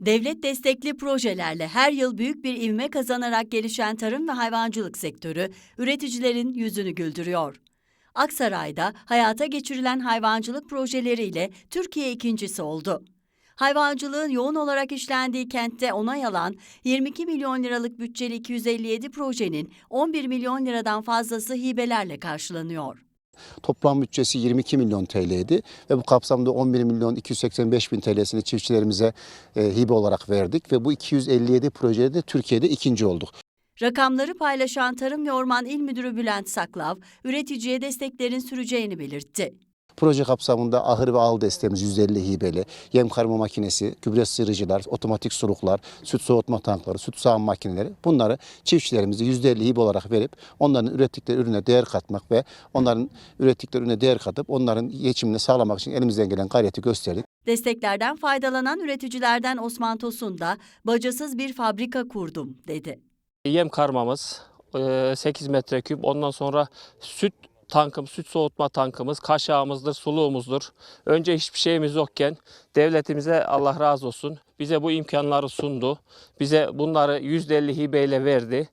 Devlet destekli projelerle her yıl büyük bir ivme kazanarak gelişen tarım ve hayvancılık sektörü üreticilerin yüzünü güldürüyor. Aksaray'da hayata geçirilen hayvancılık projeleriyle Türkiye ikincisi oldu. Hayvancılığın yoğun olarak işlendiği kentte onay alan 22 milyon liralık bütçeli 257 projenin 11 milyon liradan fazlası hibelerle karşılanıyor. Toplam bütçesi 22 milyon TL'ydi ve bu kapsamda 11 milyon 285 bin TL'sini çiftçilerimize e, hibe olarak verdik ve bu 257 projede de Türkiye'de ikinci olduk. Rakamları paylaşan Tarım ve Orman İl Müdürü Bülent Saklav, üreticiye desteklerin süreceğini belirtti. Proje kapsamında ahır ve ağıl desteğimiz 150 hibeli, yem karma makinesi, gübre sıyırıcılar, otomatik suluklar, süt soğutma tankları, süt sağım makineleri bunları çiftçilerimize %50 hibe olarak verip onların ürettikleri ürüne değer katmak ve onların ürettikleri ürüne değer katıp onların geçimini sağlamak için elimizden gelen gayreti gösterdik. Desteklerden faydalanan üreticilerden Osman Tosun da bacasız bir fabrika kurdum dedi. Yem karmamız e, 8 metreküp. Ondan sonra süt tankım, süt soğutma tankımız, kaşağımızdır, suluğumuzdur. Önce hiçbir şeyimiz yokken devletimize Allah razı olsun bize bu imkanları sundu. Bize bunları %50 hibeyle verdi.